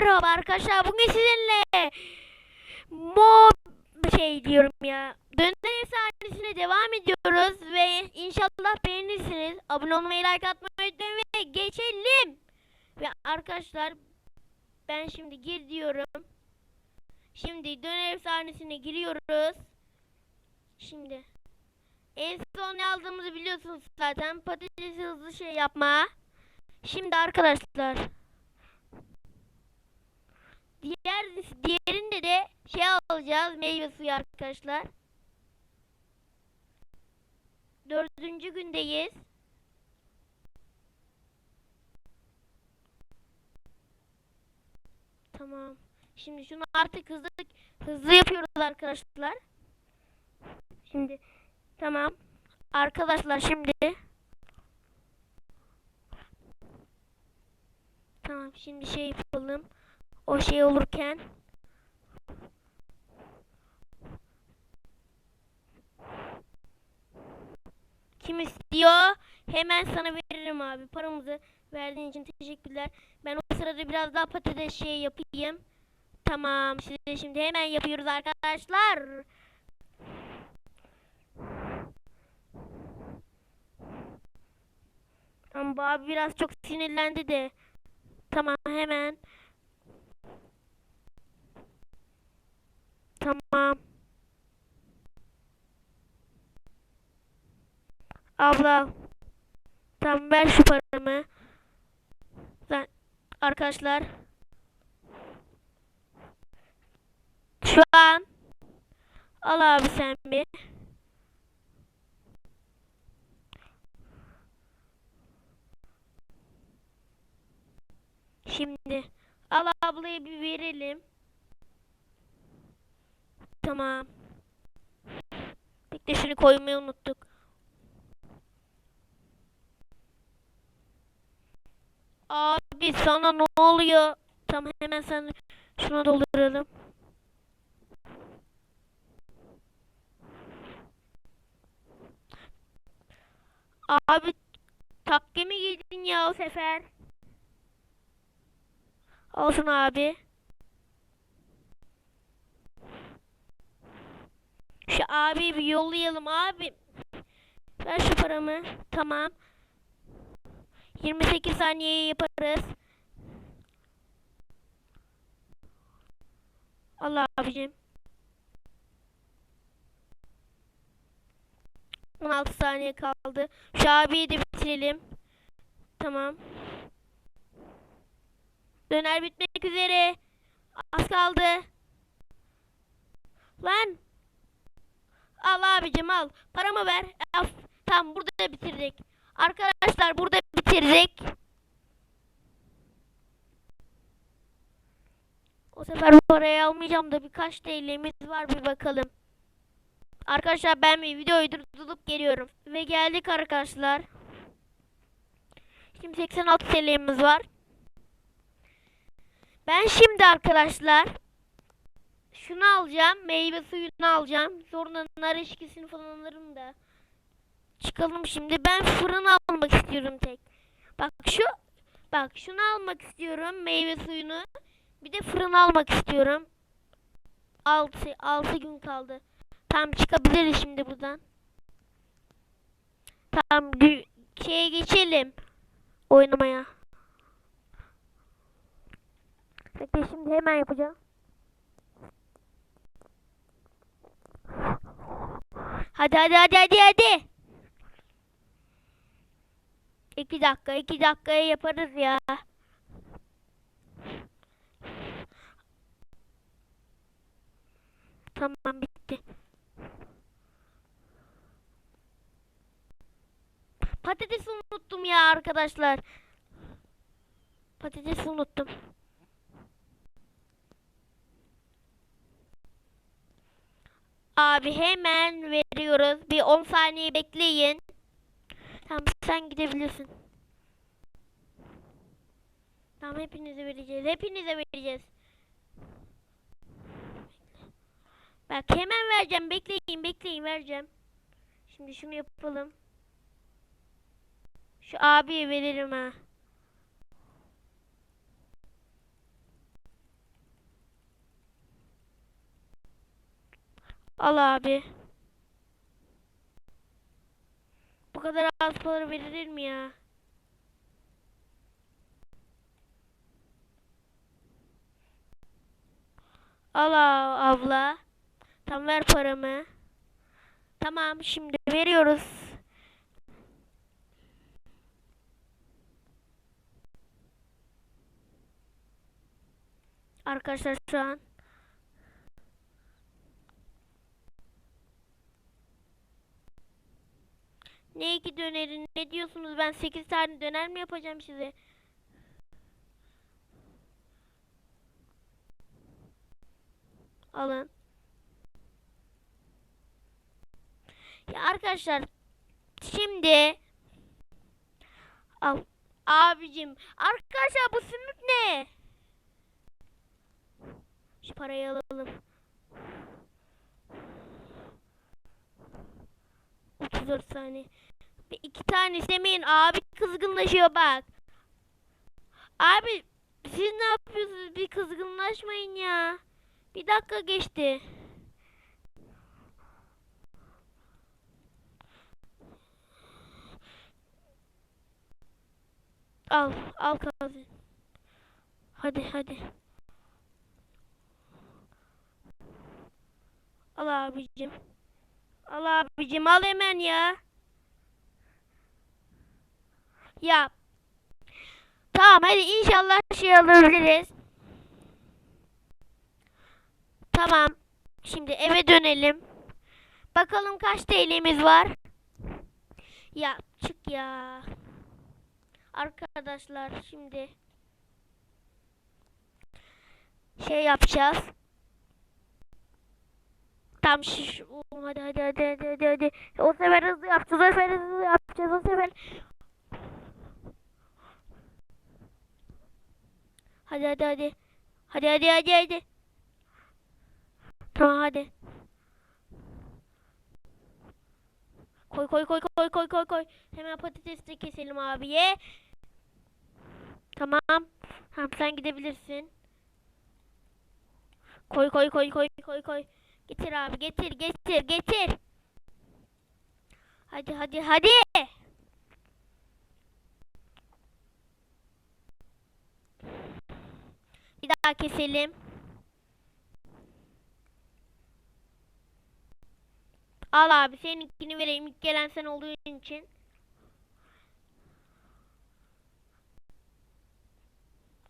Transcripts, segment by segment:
Merhaba arkadaşlar. Bugün sizinle mob şey diyorum ya. Döner efsanesine devam ediyoruz ve inşallah beğenirsiniz. Abone olmayı, like atmayı unutmayın ve geçelim. Ve arkadaşlar ben şimdi gir diyorum. Şimdi döner efsanesine giriyoruz. Şimdi en son ne aldığımızı biliyorsunuz zaten. Patatesi hızlı şey yapma. Şimdi arkadaşlar Diğer diğerinde de şey alacağız meyve suyu arkadaşlar. Dördüncü gündeyiz. Tamam. Şimdi şunu artık hızlı hızlı yapıyoruz arkadaşlar. Şimdi tamam. Arkadaşlar şimdi Tamam şimdi şey yapalım o şey olurken. Kim istiyor? Hemen sana veririm abi. Paramızı verdiğin için teşekkürler. Ben o sırada biraz daha patates şey yapayım. Tamam. Size şimdi hemen yapıyoruz arkadaşlar. Ama abi biraz çok sinirlendi de. Tamam hemen Tamam. Abla. Tamam ver şu paramı. Ben, arkadaşlar. Şu an. Al abi sen bir. Şimdi al ablaya bir verelim. Tamam. Bekle şunu koymayı unuttuk. Abi sana ne oluyor? Tamam hemen sen şuna dolduralım. Abi takke mi giydin ya o sefer? Olsun abi. Şu abi bir yollayalım abi. Ver şu paramı. Tamam. 28 saniye yaparız. Allah abicim. 16 saniye kaldı. Şu abiyi de bitirelim. Tamam. Döner bitmek üzere. Az kaldı. Lan. Al abicim al. Paramı ver. Al. Tamam burada bitirdik. Arkadaşlar burada bitirdik. O sefer parayı almayacağım da birkaç TL'miz var bir bakalım. Arkadaşlar ben bir videoyu durdurup geliyorum. Ve geldik arkadaşlar. Şimdi 86 TL'miz var. Ben şimdi arkadaşlar şunu alacağım. Meyve suyunu alacağım. Sonra nar eşkisini falan alırım da. Çıkalım şimdi. Ben fırın almak istiyorum tek. Bak şu bak şunu almak istiyorum. Meyve suyunu. Bir de fırın almak istiyorum. 6 6 gün kaldı. Tam çıkabiliriz şimdi buradan. Tamam şeye geçelim. Oynamaya. Bekle şimdi hemen yapacağım. Hadi hadi hadi hadi hadi. İki dakika iki dakikaya yaparız ya. Tamam bitti. Patatesi unuttum ya arkadaşlar. Patatesi unuttum. Abi hemen veriyoruz. Bir 10 saniye bekleyin. Tamam sen gidebilirsin. Tamam hepinize vereceğiz. Hepinize vereceğiz. Bak hemen vereceğim. Bekleyin bekleyin vereceğim. Şimdi şunu yapalım. Şu abiye veririm ha. Al abi. Bu kadar az para verilir mi ya? Al abla. Tam ver paramı. Tamam şimdi veriyoruz. Arkadaşlar şu an Ne iki döneri ne diyorsunuz ben 8 tane döner mi yapacağım size? Alın. Ya arkadaşlar şimdi al abicim arkadaşlar bu sümük ne? Şu parayı alalım. 34 saniye. Bir iki tane istemeyin abi kızgınlaşıyor bak. Abi siz ne yapıyorsunuz? Bir kızgınlaşmayın ya. Bir dakika geçti. Al, al kazı. Hadi, hadi. Al abicim. Al abicim, al hemen ya. Ya. Tamam, hadi inşallah şey alabiliriz. Tamam. Şimdi eve dönelim. Bakalım kaç TL'miz var. Ya çık ya. Arkadaşlar şimdi şey yapacağız. Tam şiş. Hadi hadi hadi hadi hadi. O sefer hızlı yapacağız. O sefer hızlı yapacağız. O sefer. Hadi hadi hadi. Hadi hadi hadi hadi. Tamam hadi. Koy koy koy koy koy koy koy. Hemen patates keselim abiye. Tamam. Tamam sen gidebilirsin. Koy koy koy koy koy koy. Getir abi getir getir getir. Hadi hadi hadi. Bir daha keselim. Al abi seninkini vereyim ilk gelen sen olduğun için.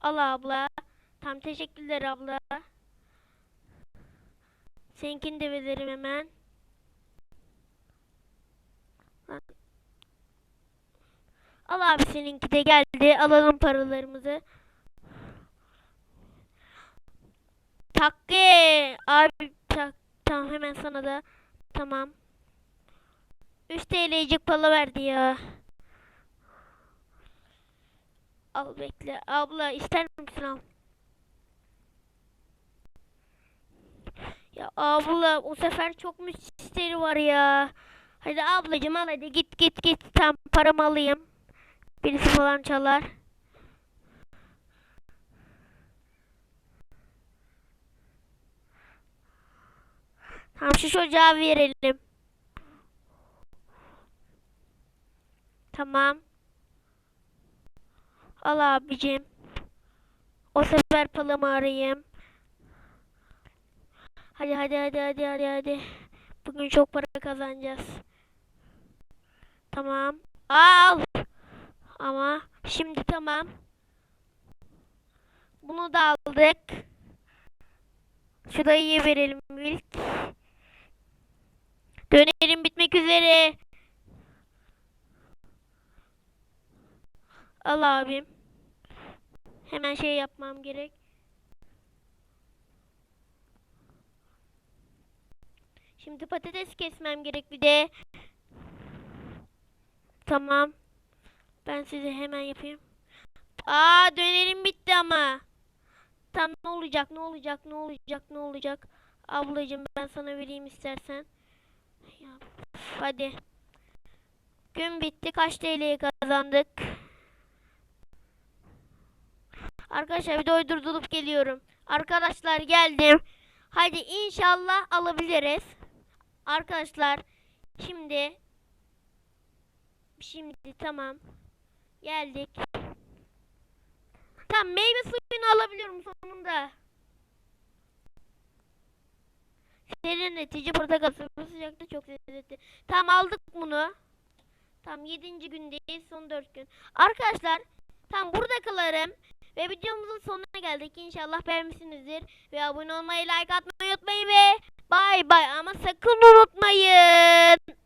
Al abla. Tam teşekkürler abla. Seninkini de veririm hemen. Al abi seninki de geldi. Alalım paralarımızı. Takke. Abi tak. Tamam hemen sana da. Tamam. 3 TL'cik para verdi ya. Al bekle. Abla ister misin al? Ya abla o sefer çok müşteri var ya. Hadi ablacığım al hadi git git git. Tam paramı alayım. Birisi falan çalar. Tamam şu çocuğa verelim. Tamam. Al abicim. O sefer palamı arayayım. Hadi hadi hadi hadi hadi hadi. Bugün çok para kazanacağız. Tamam. Al. Ama şimdi tamam. Bunu da aldık. Şu dayıya verelim ilk. Dönerim bitmek üzere. Al abim. Hemen şey yapmam gerek. Şimdi patates kesmem gerek bir de. Tamam. Ben size hemen yapayım. Aa dönerim bitti ama. Tam ne olacak ne olacak ne olacak ne olacak. Ablacığım ben sana vereyim istersen. Hadi. Gün bitti. Kaç TL'ye kazandık? Arkadaşlar videoyu durdurup geliyorum. Arkadaşlar geldim. Hadi inşallah alabiliriz. Arkadaşlar şimdi şimdi tamam geldik. Tamam meyve suyunu alabiliyorum sonunda. Serinletici portakal suyu sıcakta çok lezzetli. Tamam aldık bunu. Tamam 7. gündeyiz son 4 gün. Arkadaşlar tam burada kalarım. Ve videomuzun sonuna geldik. İnşallah beğenmişsinizdir. Ve abone olmayı, like atmayı unutmayın ve bay bay. Ama sakın unutmayın.